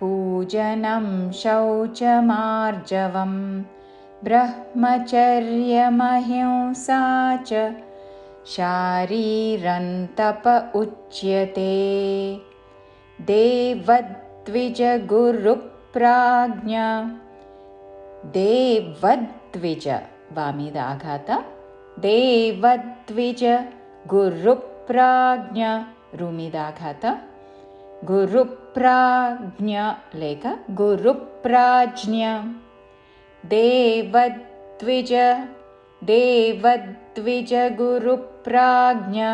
पूजनं शौचमार्जवं ब्रह्मचर्यमहिंसा च शारीरन्तप उच्यते। देवद्विजगुरुप्राज्ञ देवद्विज वामिदाघात देवद्विज गुरुप्राज्ञ रुमिदाघात। गुरुप्राज्ञ लेख गुरुप्राज्ञ। देवद्विज। देवद्विजगुरुप्राज्ञ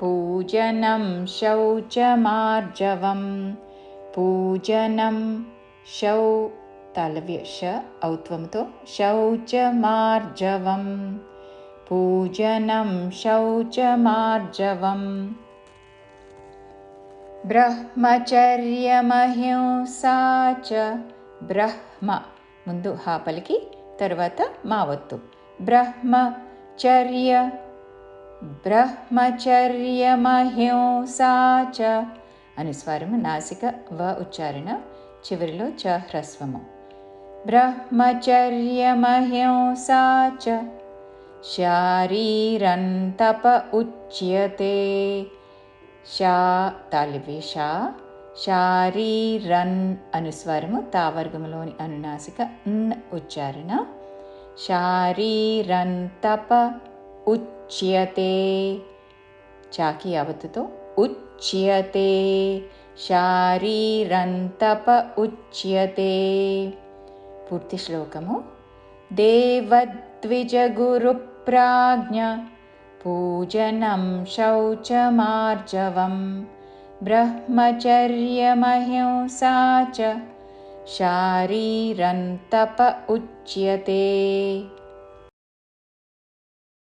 पूजनं शौचमार्जवं। पूजनं शौ तालव्यश औत्वंतो शौचमार्जवम् पूजनं शौचमार्जवम् ब्रह्मचर्यमहिंसा च ब्रह्म मुन्दु हा पलिकि तर्वात मावत्तु ब्रह्मचर्य ब्रह्मचर्यमहिंसा च अनुस्वारं नासिक व उच्चारण चिवरिलो च ह्रस्वमु ब्रह्मचर्यमहिंसा च शारीरन्तप उच्यते शा तालिविशा शारीरन् अनुस्वरमु तावर्गमुलोनि अनुनासिक न् उच्चारण शारीरन्तप उच्यते चाकि यावत्तु उच्यते शारीरन्तप उच्यते पूर्तिश्लोकमु देवद्विजगुरुप्राज्ञ पूजनं शौचमार्जवं ब्रह्मचर्यमहिंसा च शारीरन्तप उच्यते